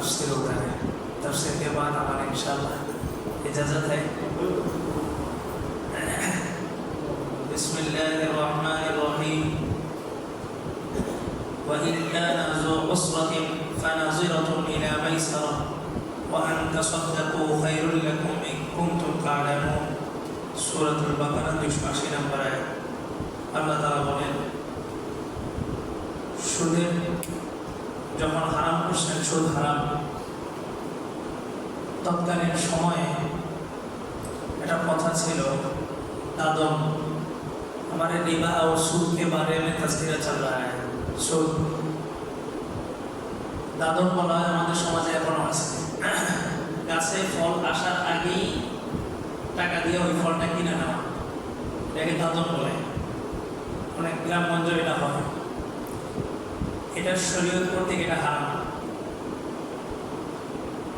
तफसीर होता है तफसीर के बाद हमारे इंशाल्लाह इजाज़त है बिस्मिल्लाहिर्रहमानिर्रहीम وإن كان ذو عسرة فنظرة إلى ميسرة وأن تصدقوا خير لكم إن كنتم تعلمون سورة البقرة 280 নম্বর আয়াত আল্লাহ তাআলা বলেন সুদের যখন হারাম করছেন সুদ হারাম তৎকালীন সময়ে একটা কথা ছিল दादम हमारे रिबा और सूद के बारे में तस्करा चल रहा है সুদ দাদন বলা হয় আমাদের সমাজে এখনো আছে গাছে ফল আসার আগেই টাকা দিয়ে ওই ফলটা কিনে নেওয়া এটাকে দাদন বলে অনেক গ্রামগঞ্জ এটা হয় এটা শরীয়ত করতে এটা হারাম।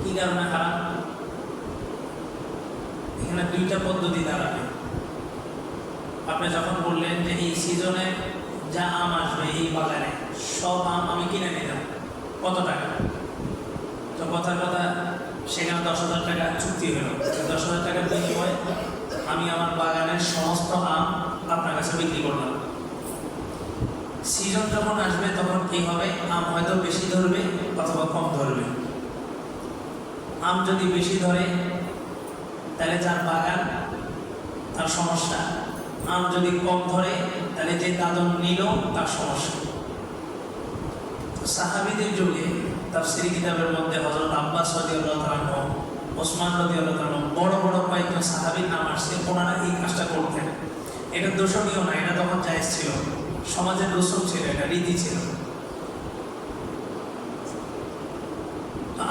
কি কারণে হারাম? এখানে দুইটা পদ্ধতি দাঁড়াবে। আপনি যখন বললেন যে এই সিজনে যা আম আসবে এই বাগানে, সব আম আমি কিনে নিলাম। কত টাকা? তো কথার কথা, সেখানে দশ হাজার টাকা চুক্তি হলো। দশ হাজার টাকার বিনিময়ে আমি আমার বাগানের সমস্ত আম আপনার কাছে বিক্রি করলাম। সিজন যখন আসবে, তখন কি হবে? আম হয়তো বেশি ধরবে অথবা কম ধরবে। আম যদি বেশি ধরে, তাহলে যার বাগান, তার সমস্যা। আম যদি কম ধরে, তাহলে যে দাদন নিল, তার সমস্যা। সাহাবিদের যুগে তাফসিরি কিতাবের মধ্যে হজরত আব্বাস রাদিয়াল্লাহু ওসমান রাদিয়াল্লাহু তাআলা বড় বড় কয়েকজন সাহাবীর নাম আসছে। ওনারা এই কাজটা করতেন। এটা দোষণীয় না, এটা তখন জায়েজ ছিল। সমাজের রসুল ছিল এটা রীতি ছিল।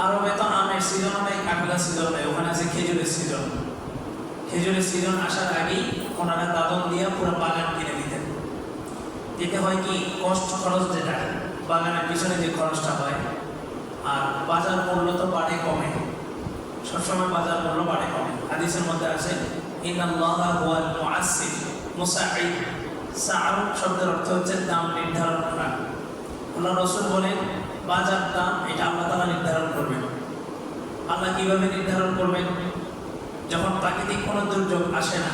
আরবে তো আমের সিজন নেই কাঁঠালের সিজন নেই, ওখানে আছে খেজুরের সিজন। খেজুরের সিজন আসার আগেই ওনারা দাদন দিয়ে পুরো বাগান কিনে দিতেন। এতে হয় কি, কষ্ট খরচ যেটা বাগানের পিছনে যে খরচটা হয়, আর বাজার মূল্য তো বাড়ে কমে। সবসময় বাজার মূল্য বাড়ে কমে। হাদিসের মধ্যে আছে, ইন্নাল্লাহা হুয়াল মুআসসির মুসাঈদ সাআর শব্দের অর্থ হচ্ছে দাম নির্ধারণ করা। আল্লাহ রসুল বলেন, বাজার দাম, এটা আল্লাহ তাআলা নির্ধারণ করবেন। আল্লাহ কীভাবে নির্ধারণ করবেন? যখন প্রাকৃতিক কোনো দুর্যোগ আসে না,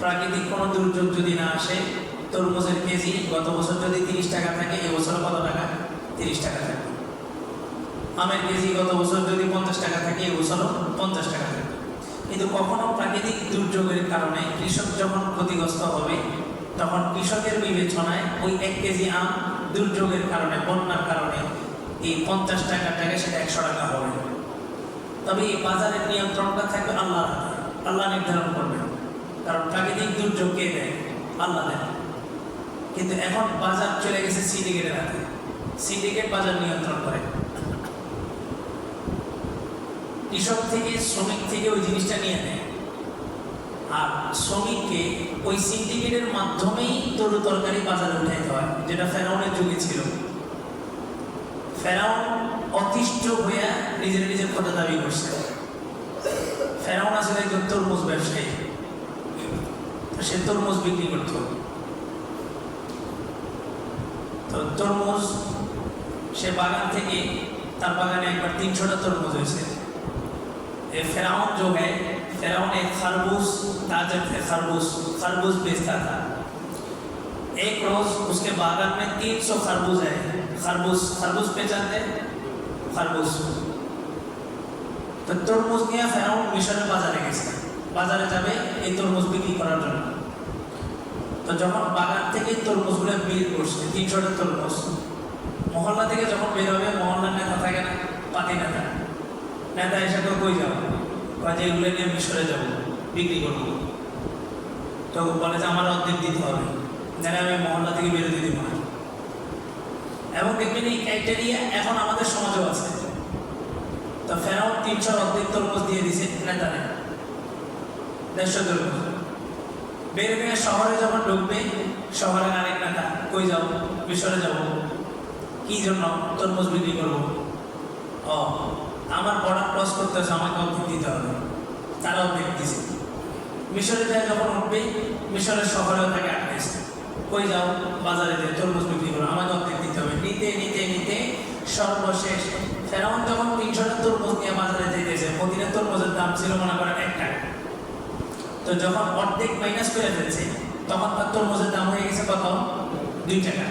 প্রাকৃতিক কোনো দুর্যোগ যদি না আসে, তরমুজের কেজি গত বছর যদি তিরিশ টাকা থাকে এবছর কত টাকা? তিরিশ টাকা থাকে আমের কেজি গত বছর যদি পঞ্চাশ টাকা থাকে এবছরও পঞ্চাশ টাকা থাকে কিন্তু কখনো প্রাকৃতিক দুর্যোগের কারণে কৃষক যখন ক্ষতিগ্রস্ত হবে তখন কৃষকের বিবেচনায় ওই এক কেজি আম দুর্যোগের কারণে, বন্যার কারণে এই পঞ্চাশ টাকার টাকা সেটা একশো টাকা হবে। তবে এই বাজারের নিয়ন্ত্রণটা থাকবে আল্লাহ আল্লাহ নির্ধারণ করবে কারণ প্রাকৃতিক দুর্যোগ কে দেয়? আল্লাহ দেয় কিন্তু এখন বাজার চলে গেছে সিন্ডিকেটের হাতে। সিন্ডিকেট বাজার নিয়ন্ত্রণ করে। কৃষক থেকে, শ্রমিক থেকে ওই জিনিসটা নিয়ে নেয়। আর শ্রমিককে ওই সিন্ডিকেটের মাধ্যমেই তরু তরকারি বাজারে উঠাইতে হয়, যেটা ফেরাউনের যুগে ছিল। ফেরাউন অতিষ্ঠ হইয়া নিজের নিজের কথা দাবি করছে। ফেরাউন আসলে একজন তরমুজ ব্যবসায়ী। সে তরমুজ বিক্রি করত। তো তরমুজ সে বাগান থেকে, তার বাগানে একবার তিনশোটা তরমুজ হয়েছে। এ ফেরাউন যোগে है फिराउन एक खरबूज ताजर थे खरबूज खरबूज बेचता था एक रोज उसके बागान में 300 खरबूज है खरबूज खरबूज पहचानते খরগোশ তো তরমুজ নিয়ে ফেরাউন মিশরের বাজারে গেছে বাজারে যাবে এই তরমুজ বিক্রি করার জন্য তো যখন বাগান থেকে তরমুজগুলো বের করছে তিনশোটা তরমুজ মহল্লা থেকে যখন বের হবে মহল্লার নেতা থাকে না পাতি নেতা নেতা এসে কেউ কই যাবো যে এগুলো নিয়ে মিশরে যাব, বিক্রি করব। তো বলে যে, আমার অর্ধেক দিতে হবে। জানে আমি মহল্লা থেকে বেরোতে দিব না এবং দেখবেন এই ক্রাইটেরিয়া এখন আমাদের সমাজেও আছে। তো ফেরাও তিনশো অর্ধেক তরমুজ দিয়ে দিছে নেতা নেই দেড়শো তরমুজ বের হয়ে শহরে যখন ঢুকবে, শহরে আরেক নেতা কই যাও? মিশরে যাব। কি জন্য তরমুজ বিক্রি করব? ও আমার বর্ডার ক্রস করতে হচ্ছে আমাকে অর্ধেক দিতে হবে। তারা অর্ধেক দিছে মিশরে যায় যখন উঠবে, মিশরের শহরেও তাকে আটকেছে কই যাও, বাজারে যে তরমুজ বিক্রি করো, আমাকে অর্ধেক দিতে হবে। নিতে নিতে নিতে সর্বশেষ ফেরাউন যখন তিনশোটা তরমুজ নিয়ে বাজারে যেতেছে। মদিনার তরমুজের দাম ছিল মনে করেন এক টাকা। তো যখন অর্ধেক মাইনাস করে ফেলছে, তখন তার তরমুজের দাম হয়ে গেছে কত? দুই টাকা।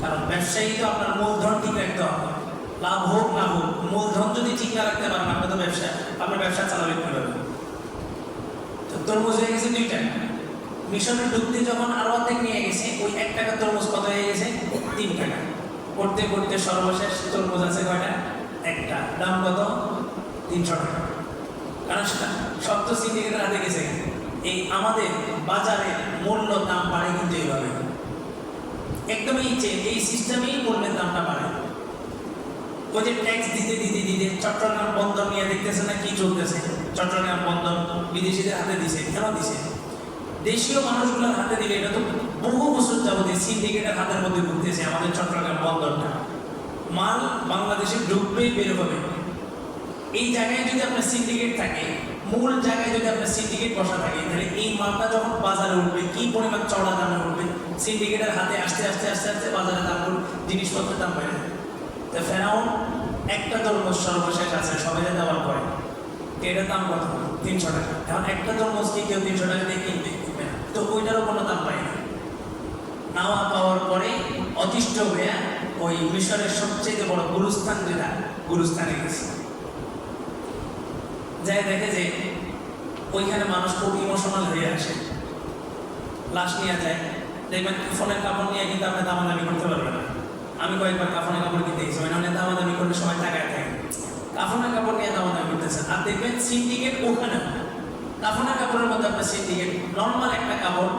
কারণ ব্যবসায়ী তো আপনার মূলধন ঠিক রাখতে হবে। লাভ হোক না হোক, মূলধন যদি ঠিক না রাখতে পারেন, আপনি তো ব্যবসা, আপনার ব্যবসা চালাবেন কীভাবে? তো তরমুজ হয়ে গেছে দুই টাকা মিশনের ঢুকতে যখন আরও অর্ধেক নিয়ে গেছে, ওই এক টাকা তরমুজ কত হয়ে গেছে? তিন টাকা। করতে করতে সর্বশেষ তরমুজ আছে কয়টা? একটা। দাম কত? তিনশো টাকা। কারণ সব তো সিন্ডিকেটের হাতে গেছে। এই আমাদের বাজারে মূল্য দাম বাড়ে কিন্তু এইভাবে। একদমই ইচ্ছে এই সিস্টেমেই মূল্যের দামটা বাড়ে। যে ট্যাক্স দিতে দিতে দিতে চট্টগ্রাম বন্দর নিয়ে দেখতেছে না কি চলতেছে? চট্টগ্রাম বন্দর বিদেশিদের হাতে দিছে, কেন দিছে? দেশীয় মানুষগুলোর হাতে দিলে এটা তো বহু বছর যাবতীয় সিন্ডিকেটের হাতের মধ্যে ঘুরতেছে আমাদের চট্টগ্রাম বন্দরটা। মাল বাংলাদেশে ঢুকবে বের হবে। এই জায়গায় যদি আপনার সিন্ডিকেট থাকে, মূল জায়গায় যদি আপনার সিন্ডিকেট বসা থাকে, তাহলে এই মালটা যখন বাজারে উঠবে, কি পরিমাণ চড়া দামে উঠবে, সিন্ডিকেটের হাতে আস্তে আস্তে আস্তে আস্তে বাজারে দাম, জিনিসপত্রের দাম বেড়ে ফেরাউন একটা তরমুজ সর্বশেষ আছে, সবাই দেওয়ার পরে। তো এটার দাম কত? তিনশো টাকা। এখন একটা তরমুজ কি, কেউ তিনশো টাকা দিয়ে কিনবে। তো ওইটারও কোনো দাম পায় না। নাওয়া পাওয়ার পরে অতিষ্ঠ হয়ে ওই মিশরের সবচেয়ে বড় গুরুস্থান যেটা, গুরুস্থানে গেছে। যাই দেখে যে ওইখানে মানুষ খুব ইমোশনাল হয়ে আসে। লাশ নিয়ে যায়। দেখবেন ফোনের কাপড় নিয়ে কিন্তু আপনি দামাদামি করতে পারবেন না। আমি কয়েকবার কাফনের কাপড় কিনতে গেছি। মানে অনেক দামাদামি করলে সময় টাকায় থাকে। কাফনের কাপড় নিয়ে দামাদামি করতেছেন আর দেখবেন সিন্ডিকেট ওখানে কাফনের কাপড়ের মধ্যে আপনার সিন্ডিকেট নর্মাল একটা কাপড়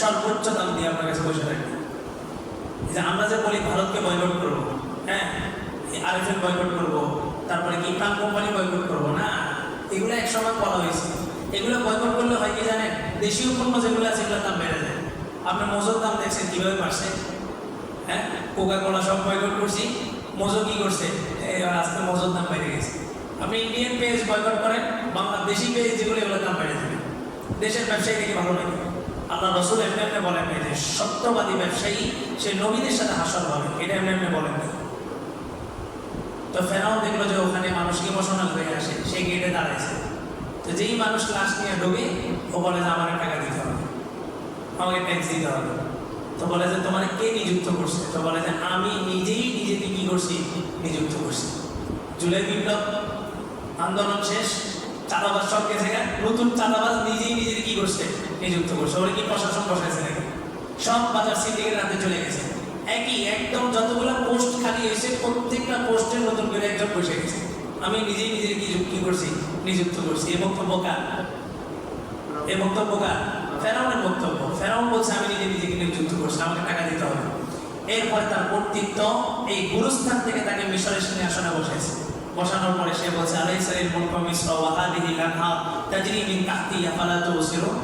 সর্বোচ্চ দাম দিয়ে আপনার কাছে বসে থাকবে যে আমরা যে বলি, ভারতকে বয়কট করব। হ্যাঁ? আরএফএল বয়কট করব। তারপরে কি প্রাণ কোম্পানি বয়কট করব? না। এগুলো এক সময় বলা হয়েছে। এগুলো বয়কট করলে হয় কি জানেন? দেশীয় পণ্য যেগুলো আছে, এগুলোর দাম বেড়ে যায়। আপনার মজুর দাম দেখছেন কীভাবে বাড়ছে? হ্যাঁ? কোকা কোলা সব বয়কট করছি। মজো কি করছে? এবার আজকে মজুর দাম বেড়ে গেছে। আপনি ইন্ডিয়ান পেজ বয়কট করেন, বাংলাদেশি পেজ যেগুলো, এগুলোর দাম বেড়ে যাবে। দেশের ব্যবসায়ী দেখে ভালো লাগে। আল্লাহ রসুল এমনি এমনি বলেন যে, সত্যবাদী ব্যবসায়ী, সে নবীদের সাথে হাসর হবে এটা এমনি এমনি বলেন নাই। তো ফেরাও দেখল যে, ওখানে মানুষ ইমোশনাল হয়ে আসে। সে গেটে দাঁড়াইছে। তো যেই মানুষ লাশ নিয়ে ঢোকে, ও বলে যে আমার টাকা দিতে হবে। আমাকে ট্যাক্স দিতে হবে। তো বলে যে, তোমার কে নিযুক্ত করছে? তো বলে যে, আমি নিজেই নিজেকে কি করছি? নিযুক্ত করছি। জুলাই বিপ্লব আন্দোলন শেষ, চাঁদাবাজ সব গেছে নতুন চাঁদাবাজ নিজেই নিজের কি করছে? নিযুক্ত করছে। ওরা কি প্রশাসন বসাইছে নাকি? সব বাজার সিন্ডিকেট হাতে চলে গেছে। একই, একদম যতগুলো পোস্ট খালি হয়েছে, প্রত্যেকটা পোস্টে নতুন করে একজন বসে গেছে। আমি নিজেই নিজের কি করছি? নিযুক্ত করছি। এ বক্তব্য কার? এ বক্তব্য কার? ফেরাউনের বক্তব্য ফেরাউন বলছে, আমি নিজে নিজেকে নিযুক্ত করছি, আমাকে টাকা দিতে হবে। এরপরে তার কর্তৃত্ব এই গুরুস্থান থেকে তাকে মিশরের সিংহাসনে বসেছে বসানোর পরে সে বলছে আলাইসারিল মুলক মিশ্র ওয়াহাদিহি লানহা তাজরি মিন তাহতিহা ফালা তুবসিরুন?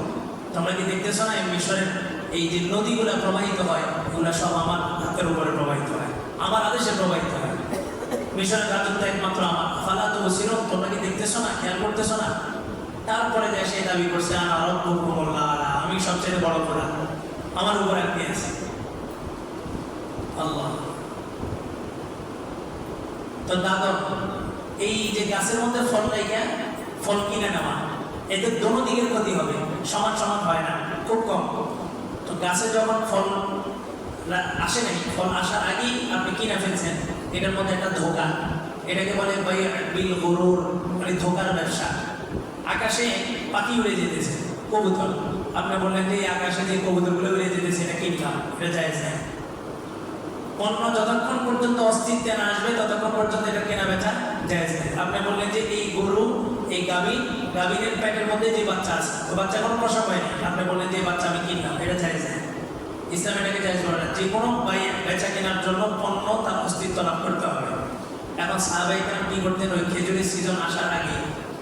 তোমরা কি দেখতেছো না, এই মিশরের এই যে নদীগুলো প্রবাহিত হয়, এগুলো সব আমার হাতের উপরে প্রবাহিত হয়, আমার আদেশে প্রবাহিত হয়। মিশরের রাজত্ব একমাত্র আমার। ফালা তুবসিরুন, তোমরা কি দেখতেছো না, খেয়াল করতেছো না? তারপরে সে দাবি করছে, আনা রব্বুকুমুল আলা আমি সবচেয়ে বড় প্রধান আমার উপর একটি আছে আল্লাহ। তো দাদর এই যে গাছের মধ্যে ফল লাইগা ফল কিনে নেওয়া, এতে দোনো দিকের ক্ষতি হবে। সমান সমান হয় না, খুব কম। তো গাছে যখন ফল আসে নাই, ফল আসার আগেই আপনি কিনে ফেলছেন, এটার মধ্যে একটা ধোকা। এটাকে বলে বাই বিল গরুর মানে ধোকার ব্যবসা। আকাশে পাখি উড়ে যেতেছে, কবুতর। আপনি বললেন যে আকাশে যে কবুতরগুলো উড়ে যেতেছে এটা কিনলাম এটা যায় না পণ্য যতক্ষণ পর্যন্ত অস্তিত্বে না আসবে, ততক্ষণ পর্যন্ত এটা কেনা বেচা নেই। আপনি বললেন যে এই গরু, এই গাভী গাভীর প্যাকের মধ্যে যে বাচ্চা আছে তো বাচ্চা কোনো প্রসব হয়নি। আপনি বললেন যে বাচ্চা আমি কিনলাম, এটা নেই। ইসলাম এটাকে জায়েজ করে না যে কোনো বাই- বেচা কেনার জন্য পণ্য তার অস্তিত্ব লাভ করতে হবে। এখন সাহাবাই কেন কি করতেন? ওই খেজুরের সিজন আসার আগে,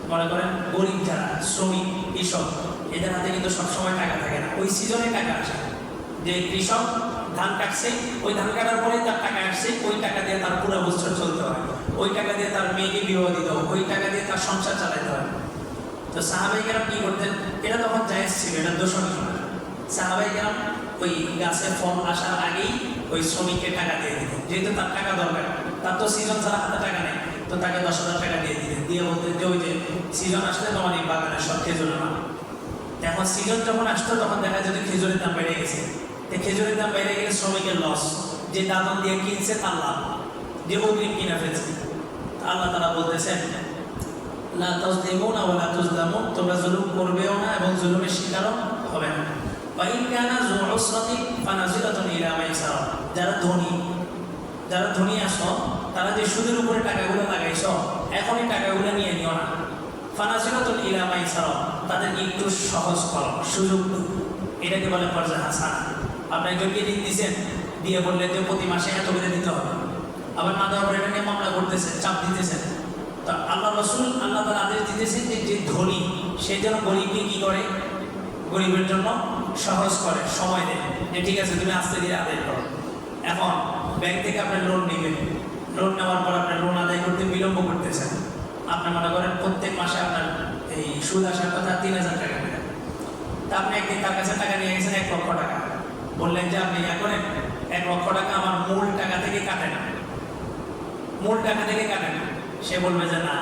মনে করেন গরিব যারা, শ্রমিক, কৃষক এদের হাতে কিন্তু সবসময় টাকা থাকে না। ওই সিজনে টাকা আসে যে কৃষক ধান কাটছে, ওই ধান কাটার পরে তার টাকা আসছে, ওই টাকা দিয়ে তার পুরো বছর চলতে হয়। ওই টাকা দিয়ে তার মেয়েকে বিবাহ দিতে হয়, ওই টাকা দিয়ে তার সংসার চালাতে হয়। তো সাহাবাইকেরাম কি করতেন? এটা তখন জায়েজ ছিল এটা দোষণ ছিল। ওই গাছের ফল আসার আগেই ওই শ্রমিককে টাকা দিয়ে দিতেন। যেহেতু তার টাকা দরকার, তার তো সিজন ছাড়া হাতে টাকা নেই, তো তাকে দশ হাজার টাকা দিয়ে দিলেন দিয়ে বলতেন যে, ওই যে সিজন আসলে তোমার এই বাগানের সব খেজুর না এখন সিজন যখন আসতো, তখন দেখা যেত খেজুরের দাম বেড়ে গেছে। তো খেজুরের দাম বেড়ে গেলে শ্রমিকের লস যে দাদন দিয়ে কিনছে, তার লাভ। যে অগ্রিম কিনা ফেলছে। আল্লাহ তারা বলতেছেন, লা তাজলিমুনা ওয়া লা তুজলামুন। তোমরা জুলুম করবেও না এবং জুলুমের শিকারও হবে না। ইন কানা যু উসরাতিন ফানাজিলাতুন ইলা মাইসারা যারা ধনী যারা ধনী আসো তারা যে সুদের উপরে টাকাগুলো লাগাইছো, এখনই টাকাগুলো নিয়ে নিও না। ফানাজিলাতুন ইলা মাইসারা তাদেরকে একটু সহজ করো সুযোগ। এটাকে বলে পর্যায় হাসান। আপনি একজনকে ঋণ দিয়েছেন দিয়ে বললেন যে প্রতি মাসে এত করে দিতে হবে। আবার না দেওয়ার পরে নিয়ে মামলা করতেছে চাপ দিতেছেন। তা আল্লাহ রসুল, আল্লাহ তার আদেশ দিতেছেন যে যে ধনী, সে যেন গরিবকে কি করে? গরিবের জন্য সহজ করে, সময় দেয়। যে ঠিক আছে, তুমি আস্তে ধীরে আদায় করো। এখন ব্যাংক থেকে আপনি লোন নেবেন। লোন নেওয়ার পর আপনি লোন আদায় করতে বিলম্ব করতেছেন। আপনি মনে করেন প্রত্যেক মাসে আপনার এই সুদ আসার কথা তিন হাজার টাকা করে। তা আপনি একদিন তার কাছে টাকা নিয়ে গেছেন এক লক্ষ টাকা। বললেন যে, আপনি ইয়া করেন, এক লক্ষ টাকা আমার মূল টাকা থেকে কাটে না। মূল টাকা থেকে কাটে না। সে বলবে যে, না,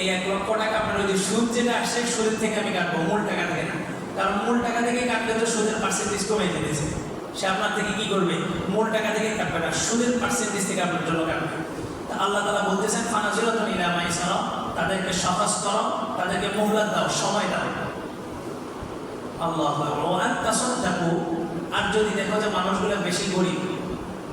এই এক লক্ষ টাকা আপনার ওই সুদ যেটা আসছে, সুদের থেকে আমি কাটবো, মূল টাকা থেকে না। কারণ মূল টাকা থেকে কাটলে তো সুদের পার্সেন্টেজ কমে যেতেছে। সে আপনার থেকে কি করবে? মূল টাকা থেকে কাটবে না, সুদের পার্সেন্টেজ থেকে আপনার জন্য কাটবে। আল্লাহ তালা বলতেছেন ফানাজিল তুমি সালাম তাদেরকে সহজ করো, তাদেরকে মোহলাত দাও, সময় দাও। আল্লাহ তাসাদ্দাকু আর যদি দেখো যে মানুষগুলো বেশি গরিব,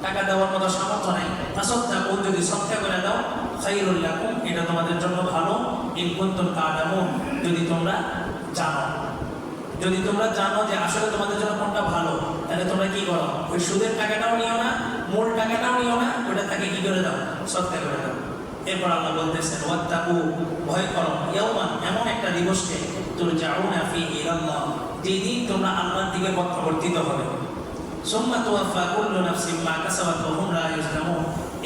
টাকা দেওয়ার মতো সামর্থ্য নাই তাসাদ্দাকু যদি সৎকা করে দাও, খাইরুল লাকুম, এটা তোমাদের জন্য ভালো। ইন কুনতুম তাআলামুন, যদি তোমরা জানো। যদি তোমরা জানো যে আসলে তোমাদের জন্য কোনটা ভালো, তাহলে তোমরা কি করো? ওই সুদের টাকাটাও নিও না মূল টাকাটাও নিও না, ওটা তাকে কি করে দাও? সৎকা করে দাও। এরপর আল্লাহ বলতেছেন, ওয়াত্তাকু, ভয় করো ইয়াউমান, এমন একটা দিবসকে তুরজাউনা ফিহি ইলাল্লাহ, যেদিন তোমরা আল্লাহর দিকে প্রত্যাবর্তিত হবে। সুম্মা তুওয়াফা কুল্লু নাফসিন মা কাসাবাত ওয়া হুম লা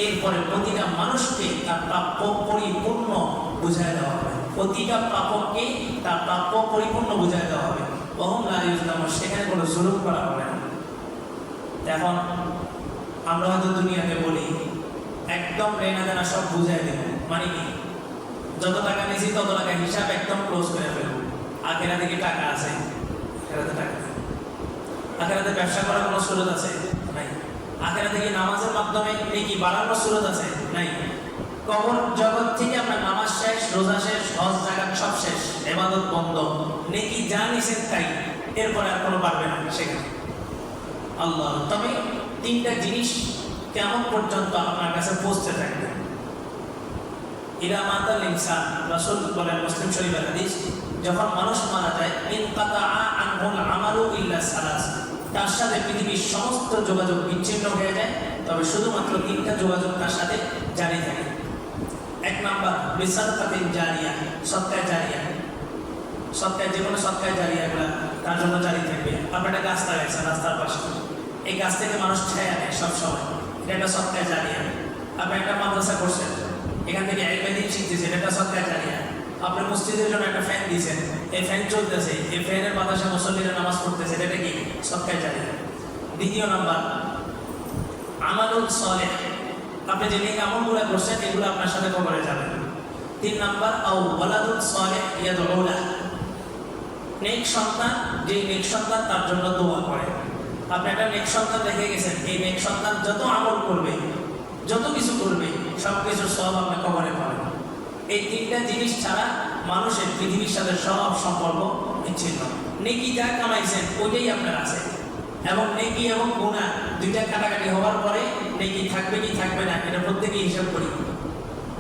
এরপরে প্রতিটা মানুষকে তার প্রাপ্য পরিপূর্ণ বুঝায় দেওয়া হবে। প্রতিটা প্রাপককে তার প্রাপ্য পরিপূর্ণ বুঝায় দেওয়া হবে। ওহম লা ইউজলামুন, সেখানে কোনো জুলুম করা হবে না। এখন আমরা হয়তো দুনিয়াতে বলি, একদম লেনা দেনা সব বুঝাই দেব। মানে কি? যত টাকা নিয়েছি তত টাকা হিসাব একদম ক্লোজ করে ফেলব। আখেরা থেকে টাকা আছে? আখেরাতে টাকা। আখেরাতে ব্যবসা করার কোনো সুরত আছে? নাই। আখেরা থেকে নামাজের মাধ্যমে নেকি বাড়ানোর সুরত আছে? নাই। কবর জগৎ থেকে আপনার নামাজ শেষ, রোজা শেষ, হজ জাগাত সব শেষ, এবাদত বন্ধ। নেকি যা নিষেধ তাই। এরপরে আর কোনো পারবে না সেখানে। আল্লাহ। তবে তিনটা জিনিস কেমন পর্যন্ত আপনার কাছে পৌঁছতে থাকবে? ইরা মাতাল ইনসান, রাসূল বলেন, মুসলিম শরীফের হাদিস, যখন মানুষ মারা যায়, ইন কাতা আনহুল আমালু ইল্লা সালাস, তার সাথে পৃথিবীর সমস্ত যোগাযোগ বিচ্ছিন্ন হয়ে যায়, তবে শুধুমাত্র তিনটা যোগাযোগ তার সাথে জারি থাকে। এক নাম্বার বিসাদাতিন জারিয়া সৎকায় জারিয়া। সৎকায় যে কোনো সৎকায় জারিয়াগুলা তার জন্য জারি থাকবে। আপনি একটা গাছ লাগাইছেন রাস্তার পাশে। এই গাছ থেকে মানুষ ছায়া নেয় সবসময়। এটা একটা জারিয়া আপনি একটা মাদ্রাসা করছেন, এখান থেকে একদিন শিখতেছে এটা একটা সৎকায় জারিয়া আপনি মসজিদের জন্য একটা ফ্যান দিয়েছেন, এই ফ্যান চলতেছে, এই ফ্যানের বাতাসে মুসল্লিরা নামাজ পড়তেছে এটা কি? সৎকায় জারিয়া দ্বিতীয় নাম্বার, আমালুল সলেহ। আপনি যে নেক আমলগুলো করছেন, এগুলো আপনার সাথে কবরে যাবে। তিন নাম্বার, আও ওয়ালাদুল সলেহ ইয়াদউলা নেক সন্তান যে নেক সন্তান তার জন্য দোয়া করে। আপনি একটা নেক সন্তান দেখে গেছেন, এই নেক সন্তান যত আমল করবে, যত কিছু করবে সব কিছুর সব আপনি কবরে পাবেন। এই তিনটা জিনিস ছাড়া মানুষের পৃথিবীর সাথে সব সম্পর্ক বিচ্ছিন্ন। নেকি যা কামাইছেন, ওইটাই আপনার আছে। এবং নেকি এবং গুণা দুইটা কাটাকাটি হওয়ার পরে নেকি থাকবে কি থাকবে না, এটা প্রত্যেকেই হিসাব করি।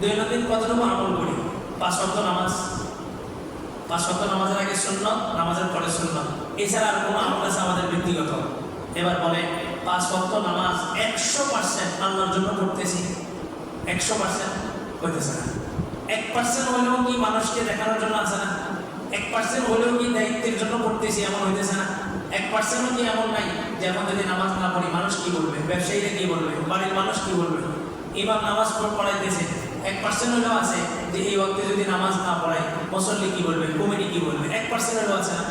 দৈনন্দিন কতটুকু আমল করি? পাঁচ অক্ট নামাজ। পাঁচ অক্ট নামাজের আগে শূন্য নামাজের পরে শূন্য এছাড়া আর কোনো আমল আছে আমাদের ব্যক্তিগত? এবার বলে, পাঁচ অক্ট নামাজ একশো পার্সেন্ট আল্লাহর জন্য করতেছি। একশো পার্সেন্ট হইতেছে না। এক পার্সেন্ট হলেও কি মানুষকে দেখানোর জন্য আছে না? এক পার্সেন্ট হলেও কি দায়িত্বের জন্য করতেছি এমন হইতেছে না? এক পার্সেন্টও কি এমন নাই যে এখন যদি নামাজ না পড়ি মানুষ কি বলবে? ব্যবসায়ীরা কি বলবে? বাড়ির মানুষ কি বলবে? ইমাম নামাজ পড়াইতেছে। এক পার্সেন্ট হলেও আছে যে এই ওয়াক্তে যদি নামাজ না পড়ায় মুসল্লি কি বলবে? কমিটি কি বলবে? এক পার্সেন্ট হলেও আছে না।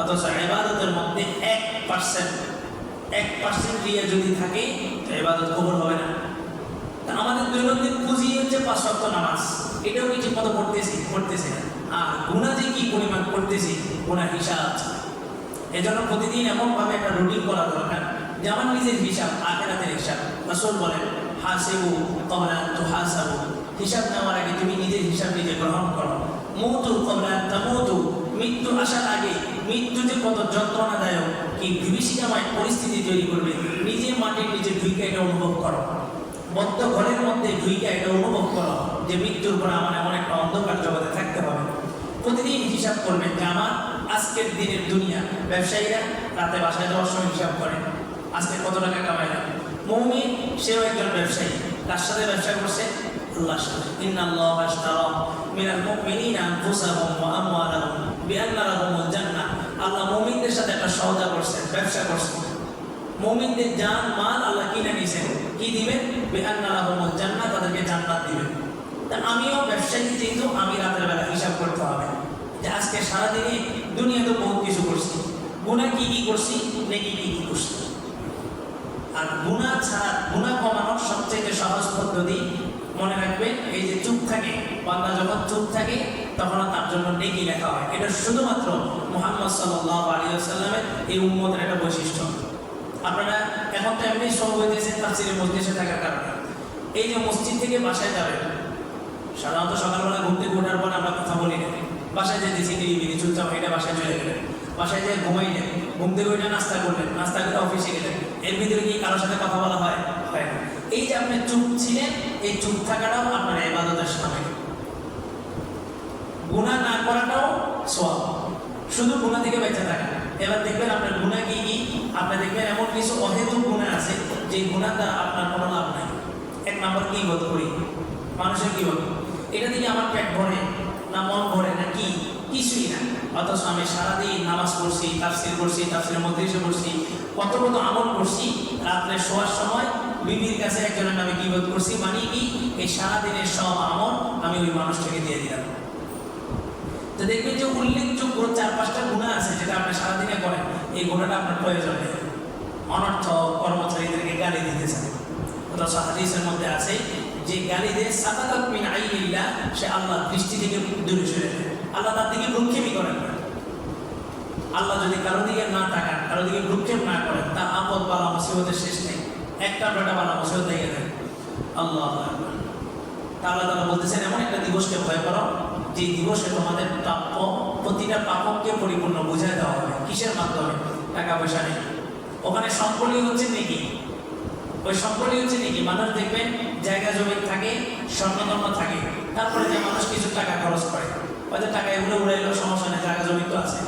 অথচ এবাদতের মধ্যে এক পার্সেন্ট এক পার্সেন্ট রিয়া যদি থাকে, তো এবাদত কবর হবে না। তা আমাদের দৈনন্দিন পুঁজি হচ্ছে পাঁচ সপ্তাহ নামাজ। এটাও কি ঠিক মতো পড়তেছি পড়তেছি না। আর গুণা যে কি পরিমাণ করতেছি গুণার হিসাব এজন্য প্রতিদিন এমনভাবে একটা রুটিন করা দরকার, যে আমার নিজের হিসাব, আখেরাতের হিসাব। রাসূল বলেন, হাসিবু কবলা তুহাসাবু। হিসাব নেওয়ার আগে তুমি নিজের হিসাব নিজে গ্রহণ করো। মৌতু কবলা তামুতু। মৃত্যু আসার আগে মৃত্যু যে কত যন্ত্রণাদায়ক, কি বিভীষিকাময় পরিস্থিতি তৈরি করবে, নিজে মাটির নিচে ঢুকে এটা অনুভব করো। বদ্ধ ঘরের মধ্যে ঢুইকে এটা অনুভব করো, যে মৃত্যুর পর আমার এমন একটা অন্ধকার জগতে থাকতে হবে। প্রতিদিন হিসাব করবেন যে আমার আজকের দিনের দুনিয়া, ব্যবসায়ীরা রাতে বাসায় যাওয়ার সময় হিসাব করে আজকে কত টাকা কামাই কামাইলাম মৌমিন, সেও একজন ব্যবসায়ী, তার সাথে ব্যবসা করছে আশতারা মিনাল মুমিনিনা আনফুসাহুম ওয়া আমওয়ালাহুম বিআন্না লাহুমুল জান্নাহ। আল্লাহ মুমিনদের সাথে একটা সওদা করছেন ব্যবসা করছেন মুমিনদের জান, মাল আল্লাহ কিনে নিয়েছেন। কি দিবেন বিআন্না লাহুমুল জান্নাহ তাদেরকে জান্নাত দিবেন তা আমিও ব্যবসায়ী, যেহেতু আমি রাতের বেলা হিসাব করতে হবে। যে আজকে সারাদিনে দুনিয়াতে বহুত কিছু করছি। গুণা কি কি করছি? নেকি কি কি করছি? আর গুণা ছাড়া গুণা কমানোর সবচেয়ে সহজ পদ্ধতি মনে রাখবেন এই যে চুপ থাকে, বান্দা যখন চুপ থাকে, তখন তার জন্য নেকি লেখা হয়। এটা শুধুমাত্র মোহাম্মদ সাল্লামের এই উম্মতের একটা বৈশিষ্ট্য। আপনারা এখন তো এমনি সব হইতেছে তাফসিরে মসজিদে থাকার কারণে। এই যে মসজিদ থেকে বাসায় যাবেন, সাধারণত সকালবেলা ঘুম থেকে ওঠার পর আমরা কথা বলি না। বাসায় যেতে টিভি বিনি চুপচাপ এটা বাসায় চলে গেলেন। বাসায় যেয়ে ঘুমাই ঘুমাইলেন, ঘুম থেকে ওইটা নাস্তা করলেন, নাস্তা করে অফিসে গেলেন। এর ভিতরে কি কারোর সাথে কথা বলা হয়? হয় না। এই যে আপনি চুপ ছিলেন, এই চুপ থাকাটাও আপনার এবাদতের সামিল গুণা না করাটাও সব শুধু গুণা থেকে বেঁচে থাকা। এবার দেখবেন আপনার গুণা কি কি? আপনি দেখবেন এমন কিছু অহেতুক গুণা আছে, যে গুণা দ্বারা আপনার কোনো লাভ নাই। এক নম্বর, কি বোধ করি? মানুষের কি বোধ এটা থেকে আমার পেট ভরে না মন ভরে না কি? কিছুই না। অথচ আমি সারাদিন নামাজ পড়ছি, তাফসির করছি তাফসিরের মধ্যে এসে পড়ছি, কত কত আমল করছি, রাত্রে শোয়ার সময় বিবির কাছে একজনের নামে বোধ করছি? মানে কি? এই সারাদিনের সব আমল আমি ওই মানুষটাকে দিয়ে দিলাম। তো দেখবেন যে উল্লেখযোগ্য চার পাঁচটা গুণা আছে যেটা আপনি সারাদিনে করেন। এই গুণাটা আপনার প্রয়োজন নেই। অনর্থ কর্মচারীদেরকে গালি দিতেছেন অথচ হাদিসের মধ্যে আছে যে গালি দেয় সাতাকাত মিন আইনিল্লাহ, সে আল্লাহ দৃষ্টি থেকে দূরে সরে আল্লাহ তার দিকে ভ্রুক্ষেপই করেন আল্লাহ যদি কারও দিকে না তাকান, কারও দিকে ভ্রুক্ষেপ না করেন, তা আপদ বালা মুসিবতের শেষ নেই। একটা বেটা বালা মুসিবত দেখে দেয়। আল্লাহ তা আল্লাহ তালা বলতেছেন, এমন একটা দিবসকে ভয় করো যে দিবসে তোমাদের প্রাপ্য, প্রতিটা পাপককে পরিপূর্ণ বুঝায় দেওয়া হবে। কিসের মাধ্যমে? টাকা পয়সা নেই। ওখানে সম্পর্কই হচ্ছে নাকি? ওই সম্পর্কই হচ্ছে নাকি? মানুষ দেখবেন জায়গা জমি থাকে স্বর্ণধর্ম থাকে, তারপরে যে মানুষ কিছু টাকা খরচ করে, হয়তো টাকা এগুলো উড়াইলেও সমস্যা নেই, জায়গা জমি তো আছে।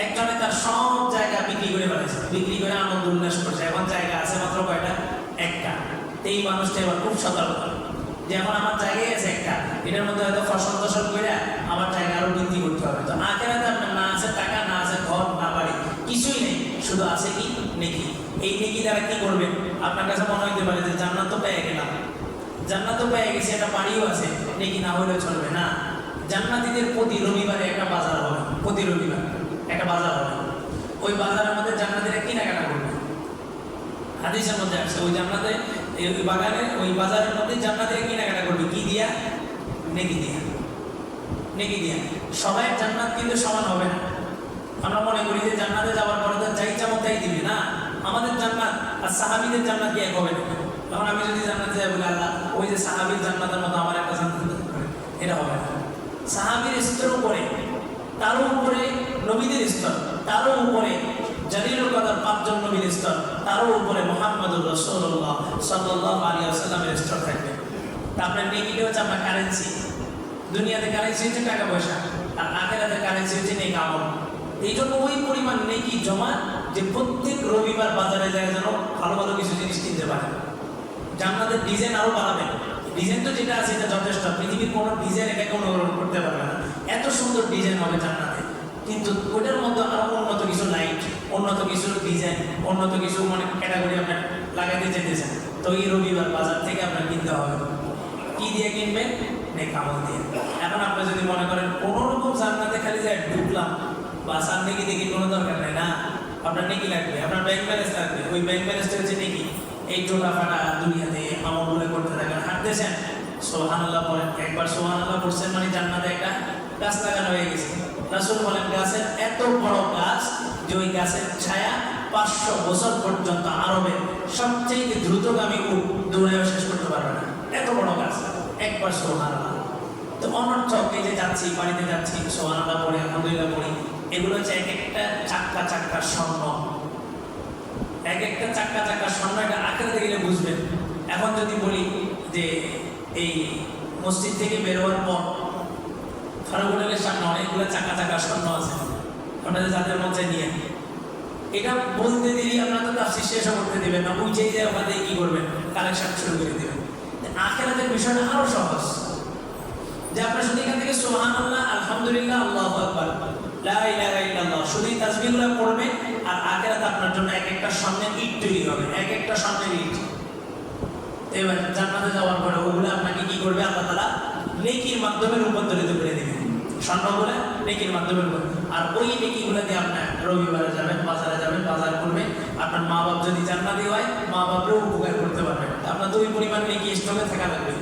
একজনে তার সব জায়গা বিক্রি করে ফেলেছে বিক্রি করে আনন্দ উল্লাস করছে। এখন জায়গা আছে মাত্র কয়টা? একটা। এই মানুষটা এবার খুব সতর্ক। যে এখন আমার জায়গায় আছে একটা। এটার মধ্যে হয়তো ফসল টসল করে আমার জায়গা আরও বৃদ্ধি করতে হবে। তো আখেরাতে আপনার না আছে টাকা, না আছে ঘর, না বাড়ি, কিছুই নেই। শুধু আছে কি? নেকি। এই নেকি দ্বারা কি করবেন? আপনার কাছে মনে হইতে পারে যে জান্নাত তো পেয়ে গেলাম। জান্নাত তো পেয়ে গেছে, একটা বাড়িও আছে। নেকি না হলেও চলবে না। জান্নাতীদের প্রতি রবিবারে একটা বাজার হবে। প্রতি রবিবার। একটা বাজার হবে। ওই বাজারের মধ্যে জান্নাতীরা কেনাকাটা করবে। হাদিসের মধ্যে আসছে, ওই জান্নাতে ওই বাগানে, ওই বাজারের মধ্যে জান্নাতীরা কেনাকাটা করবে। কি দিয়া? নেকি দিয়া। নেকি দিয়া। সবাই জান্নাত কিন্তু সমান হবে না। আমরা মনে করি যে জান্নাতে যাওয়ার পরে তো যাই চামো তাই দিবে, না? আমাদের জান্নাত আর সাহাবিদের জান্নাত কি এক হবে? না তখন আমি যদি জান্নাতে যাই বলে, আল্লাহ, ওই যে সাহাবির জান্নাতের মতো আমার একটা জান্নাত এটা হবে না। সাহাবির স্তর উপরে, তার উপরে নবীদের স্তর, তারও উপরে জালিলুল কাদার পাঁচজন নবীর স্তর, তারও উপরে মোহাম্মদুর রসুল্লাহ সাল্লাহ আলী আসাল্লামের স্তর থাকবে। তারপরে আপনার হচ্ছে? আপনার কারেন্সি দুনিয়াতে কারেন্সি হচ্ছে টাকা পয়সা, আর আখেরাতে কারেন্সি হচ্ছে নেক আমল। এই জন্য ওই পরিমাণ নেকি জমা যে প্রত্যেক রবিবার বাজারে যায় যেন ভালো ভালো কিছু জিনিস কিনতে পারে। জান্নাতের ডিজাইন আরও বাড়াবে। ডিজাইন তো যেটা আছে, এটা যথেষ্ট। পৃথিবীর কোনো ডিজাইন এটাকে অনুকরণ করতে পারবে না। এত সুন্দর ডিজাইন হবে জান্নাতে। কিন্তু ওটার মধ্যে আরও উন্নত কিছু লাইট উন্নত কিছু ডিজাইন উন্নত কিছু মানে ক্যাটাগরি আপনার লাগাইতে চাইতেছেন। তো এই রবিবার বাজার থেকে আপনার কিনতে হবে। কি দিয়ে কিনবেন? নেক আমল দিয়ে। এখন আপনি যদি মনে করেন কোনো রকম জান্নাতে খালি যায় ঢুকলাম, বা সার নেকি দেখি কোনো দরকার নেই, না, আপনার নেকি লাগবে, আপনার ব্যাংক ব্যালেন্স লাগবে। ওই ব্যাংক ব্যালেন্সটা হচ্ছে নেকি, এই টোটা ফাটা দুনিয়াতে আমল বলে করতে থাকেন, হাঁটতেছেন। সোহান আল্লাহ বলেন, একবার সোহান আল্লাহ পড়ছেন মানে জান্নাতে একটা লাগানো হয়ে গেছে। রাসুল বলেন, গাছের এত বড় গাছ যে ওই গাছের ছায়া পাঁচশো বছর পর্যন্ত আরবে সবচেয়ে দ্রুতগামী দৌড়েও শেষ করতে পারবে না। এত বড় গাছ। একবার সোহান তো অনর্থক এই যে যাচ্ছি, বাড়িতে যাচ্ছি সোহান পড়ে, আলহামদুলিল্লাহ পড়ি। এগুলো হচ্ছে এক একটা চাক্কা চাক্কা স্বর্ণ। এক একটা চাক্কা চাক্কা স্বর্ণ এটা আঁকড়াতে গেলে বুঝবেন। এখন যদি বলি যে এই মসজিদ থেকে বেরোয়ার পর ফারুক হোটেলের সামনে অনেকগুলো চাকা চাকা স্বর্ণ আছে। আপনাদের যাদের মধ্যে নিয়ে। এটা বলতে দিলেই আপনারা তো তাফসির শেষও করতে দেবেন না। বুঝেই যে ওখান থেকে কি করবেন কালেকশন শুরু করে দেবেন আখেরাতের বিষয়টা আরও সহজ। যে আপনার শুধু এখান থেকে সোহান আল্লাহ আলহামদুলিল্লাহ, আল্লাহ আকবার। লা ইলাহা ইল্লাল্লাহ। শুধু এই তাসবিহগুলো পড়বেন আর আখেরাতে আপনার জন্য এক একটা সামনের ইট তৈরি হবে। এক একটা সামনের ইট এবার জান্নাতে যাওয়ার পরে ওগুলো আপনাকে কি করবে? আল্লাহ তাআলা নেকির মাধ্যমে রূপান্তরিত করে দেবে। স্বর্ণগুলো নেকির মাধ্যমে। আর ওই নেকিগুলো দিয়ে আপনার রবিবারে যাবেন, বাজারে যাবেন, বাজার আপনার মা বাপ যদি হয় মা বাপরেও উপকার করতে আপনার পরিমাণ নেকি স্টকে থাকা লাগবে।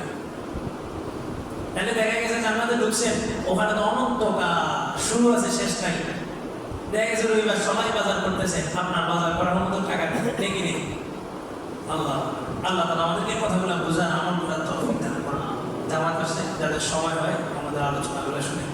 তাহলে দেখা গেছে জান্নাতে ঢুকছেন, ওখানে তো শুরু আছে, শেষ নাই। দেখা গেছে রবিবার সবাই বাজার করতেছে, আপনার বাজার করার মতো টাকা দেখি নেই। আল্লাহ আল্লাহ তালা আমাদেরকে কথাগুলো বোঝান আমার জামার কাছে যাদের সময় হয়, আমাদের আলোচনাগুলো শুনে।